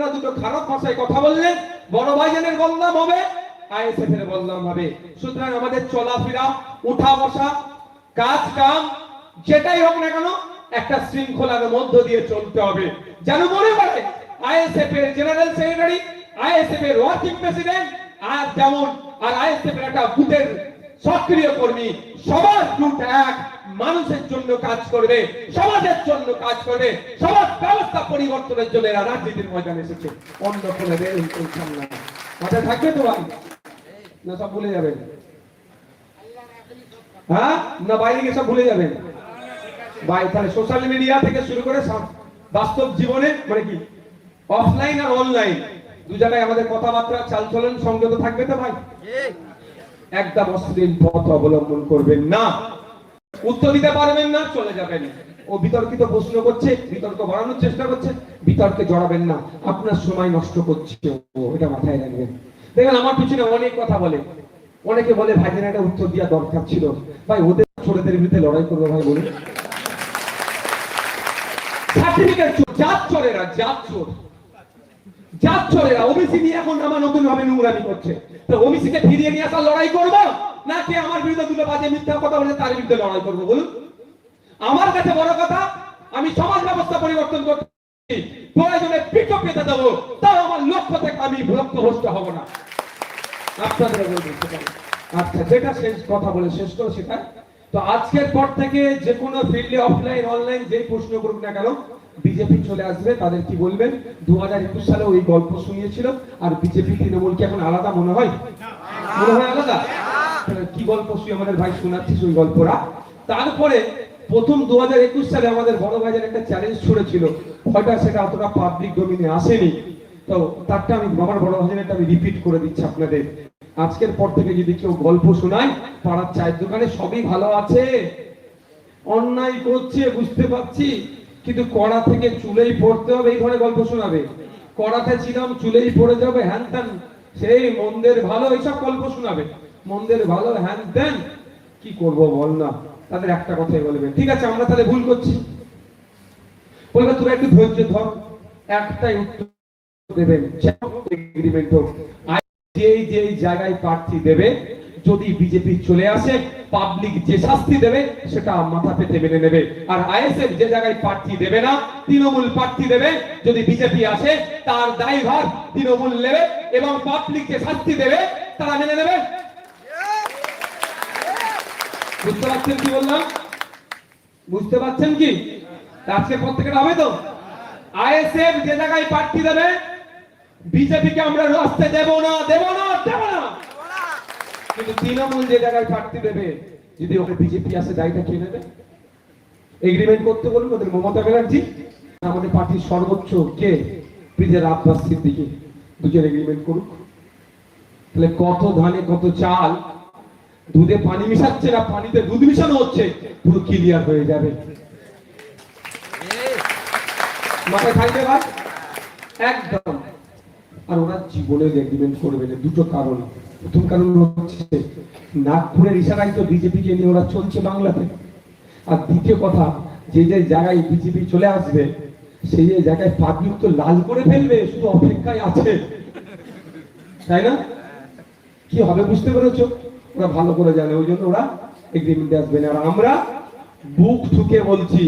আপনারা দুটো খারাপ ভাষায় কথা বললেন বড় ভাইজানের বদনাম হবে আইএসএফ এর বদনাম হবে। সুতরাং আমাদের চলাফেরা, উঠা বসা, কাজ কাম, যেটাই হোক না কেন, একটা শৃঙ্খলার মধ্য দিয়ে চলতে হবে। যেন মনে করে আইএসএফ এর জেনারেল সেক্রেটারি আইএসএফ এর ওয়ার্কিং প্রেসিডেন্ট, আর যেমন, আর আইএসএফ এর একটা বুথের সক্রিয় কর্মী, সবার গ্রুপ এক, মানুষের জন্য কাজ করবে, সমাজের জন্য কাজ করবে, সমাজ ব্যবস্থা পরিবর্তনের জন্য এরা রাজনীতির ময়দানে এসেছে। অন্য কোনো না থাকবে তো ভাই না, সব ভুলে যাবেন হ্যাঁ? না, বাইরে গিয়ে সব ভুলে যাবেন ভাই, তাহলে সোশ্যাল মিডিয়া থেকে শুরু করে বাস্তব জীবনে মানে কি অফলাইন আর অনলাইন দু জায়গায় আমাদের কথাবার্তা, চালচলন সংযত থাকবে তো ভাই? একদম অশ্লীল পথ অবলম্বন করবেন না। উত্তর দিতে পারবেন না, চলে যাবেন। ও বিতর্কিত প্রশ্ন করছে, বিতর্ক বাড়ানোর চেষ্টা করছে, বিতর্কে জড়াবেন না। আপনার সময় নষ্ট করছে ও, এটা মাথায় রাখবেন। দেখেন, আমার পিছনে অনেক কথা বলে। অনেকে বলে ভাইজান একটা উত্তর দেওয়া দরকার ছিল। ভাই, ওদের ছোটদের বিরুদ্ধে লড়াই করব ভাই, বলুন। সার্টিফিকেট চোর, জাত চোরেরা, জাত চোর। জাত ওবিসি নিয়ে এখন আমার নতুন ভাবে নোংরামি করছে। তো ওবিসি কে ফিরিয়ে নিয়ে আসার লড়াই করব, নাকি আমার বিরুদ্ধে দুটো বাজে মিথ্যা কথা বলে তার বিরুদ্ধে লড়াই করব বলুন? আমার কাছে বড় কথা, আমি সমাজ ব্যবস্থা পরিবর্তন করতে প্রয়োজনে পিঠো পেতে দেবো, তাও আমার লক্ষ্য থেকে আমি লক্ষ্যভ্রষ্ট হব না। আপনাদের আচ্ছা যেটা শেষ কথা বলে শেষ করো সেটা। তো আজকের পর থেকে যে কোনো ফিল্ডে অফলাইন অনলাইন যে প্রশ্ন করুক না কেন বিজেপি চলে আসবে, তাদের কি বলবেন? দু হাজার একুশ সালে ওই গল্প শুনিয়েছিল, আর বিজেপি তৃণমূল কি এখন আলাদা মনে হয়? মনে হয় আলাদা? কি গল্প শুয়ে আমাদের ভাই শোনাচ্ছিস ওই গল্পরা তারপরে প্রথম দু হাজার একুশ সালে আমাদের বড় ভাইয়ের একটা চ্যালেঞ্জ ছুড়েছিল। হয়তো সেটা অতটা পাবলিক ডোমিনে আসেনি। তো তারটা আমি আমার বড় ভাইয়ের আমি রিপিট করে দিচ্ছি আপনাদের। আজকের পর থেকে যদি কেউ গল্প শোনায়, পাড়ার চায়ের দোকানে সবই ভালো আছে। অন্যায় করছে, বুঝতে পারছি, কিন্তু কড়া থেকে চুলেই পড়তে হবে, এই ধরনের গল্প শোনাবে। কড়াতে ছিলাম, চুলেই পড়ে যাবে, হ্যান ত্যান। সেই মন্দের ভালো, এইসব গল্প শোনাবে। মন্দের ভালো, হ্যান ত্যান। কি করব বল না, তাদের একটা কথাই বলবে ঠিক আছে, আমরা তাহলে ভুল করছি। বলবে তোরা একটু ধৈর্য ধর, একটাই উত্তর দেবেন এগ্রিমেন্ট হোক। যেই যেই জায়গায় প্রার্থী দেবে, যদি বিজেপি চলে আসে পাবলিক যে শাস্তি দেবে, সেটা মাথা পেতে মেনে নেবে। আর আইএসএফ যে জায়গায় প্রার্থী দেবে না, তৃণমূল প্রার্থী দেবে, যদি বিজেপি আসে, তার দায়ভার তৃণমূল নেবে এবং পাবলিক যে শাস্তি দেবে, তারা মেনে নেবে। বুঝতে পারছেন কি বললাম? বুঝতে পারছেন কি? আজকের পর থেকে হবে তো আইএসএফ যে জায়গায় প্রার্থী দেবে বিজেপিকে আমরা রাস্তে দেব না দেব না দেব না। কিন্তু তৃণমূল যে জায়গায় প্রার্থী দেবে, যদি ওকে বিজেপি আসে দায়টা কে নেবে? এগ্রিমেন্ট করতে বলুন ওদের মমতা ব্যানার্জি। আমাদের পার্টির সর্বোচ্চ কে? ব্রিজের আব্বাস সিদ্দিকি। দুজন এগ্রিমেন্ট করুক। তাহলে কত ধানে, কত চাল? দুধে পানি মিশাচ্ছে না? পানিতে দুধ মিশানো হচ্ছে, পুরো ক্লিয়ার হয়ে যাবে। মাথায় থাকবে ভাই একদম। আর ওরা জীবনে এগ্রিমেন্ট করবে না দুটো কারণ। প্রথম কারণ হচ্ছে, নাগপুরের ইশারায় তো বিজেপিকে নিয়ে ওরা চলছে বাংলাতে। আর দ্বিতীয় কথা, যে যে জায়গায় বিজেপি চলে আসবে, সেই যে জায়গায় পাবলিক তো লাল করে ফেলবে, শুধু অপেক্ষায় আছে। তাই না? কি হবে বুঝতে পেরেছ? ওরা ভালো করে জানে, ওই জন্য ওরা এগ্রিমেন্টে আসবে না। আর আমরা বুক ঠুকে বলছি,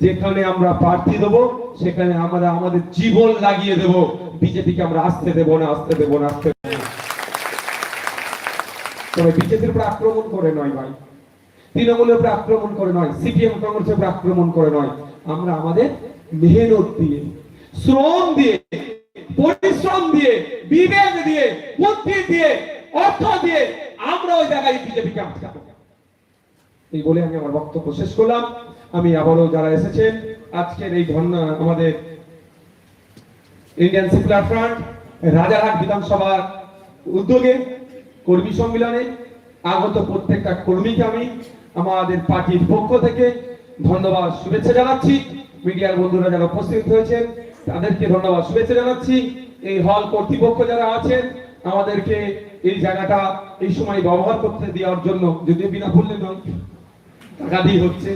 যেখানে আমরা প্রার্থী দেব, সেখানে আমরা আমাদের জীবন লাগিয়ে দেব। বিজেপিকে আমরা আসতে দেবো না, আসতে দেবো না, আসতে তবে বিজেপির উপর আক্রমণ করে নয় ভাই। তৃণমূলের উপর আক্রমণ করে নয়, সিপিএম কংগ্রেসের উপর আক্রমণ করে নয়। আমরা আমাদের মেহনত দিয়ে, শ্রম দিয়ে, পরিশ্রম দিয়ে, বিবেক দিয়ে, বুদ্ধি দিয়ে, অর্থ দিয়ে আমরা ওই জায়গায় বিজেপিকে আটকাবো। এই বলে আমি আমার বক্তব্য শেষ করলাম। আমি আবারও যারা এসেছেন, আজকের এই ধর্ণা আমাদের ইন্ডিয়ান সেকুলার ফ্রন্ট রাজারহাট বিধানসভার উদ্যোগে, কর্মী সম্মেলনে আগত প্রত্যেকটা কর্মীকে আমি আমাদের পার্টির পক্ষ থেকে ধন্যবাদ, শুভেচ্ছা জানাচ্ছি। মিডিয়ার বন্ধুরা যারা উপস্থিত হয়েছেন, তাদেরকে ধন্যবাদ, শুভেচ্ছা জানাচ্ছি। এই হল কর্তৃপক্ষ যারা আছেন, আমাদেরকে এই জায়গাটা এই সময় ব্যবহার করতে দেওয়ার জন্য, যদিও বিনামূল্যে নয়, টাকা দিয়ে হচ্ছে।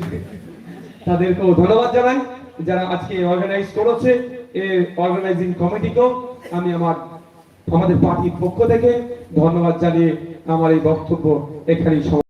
তাদেরকেও ধন্যবাদ জানাই, যারা আজকে অর্গানাইজ করেছে। অর্গানাইজিং কমিটিকেও আমি আমার আমাদের পার্টির পক্ষ থেকে ধন্যবাদ জানিয়ে আমার এই বক্তব্য এখানেই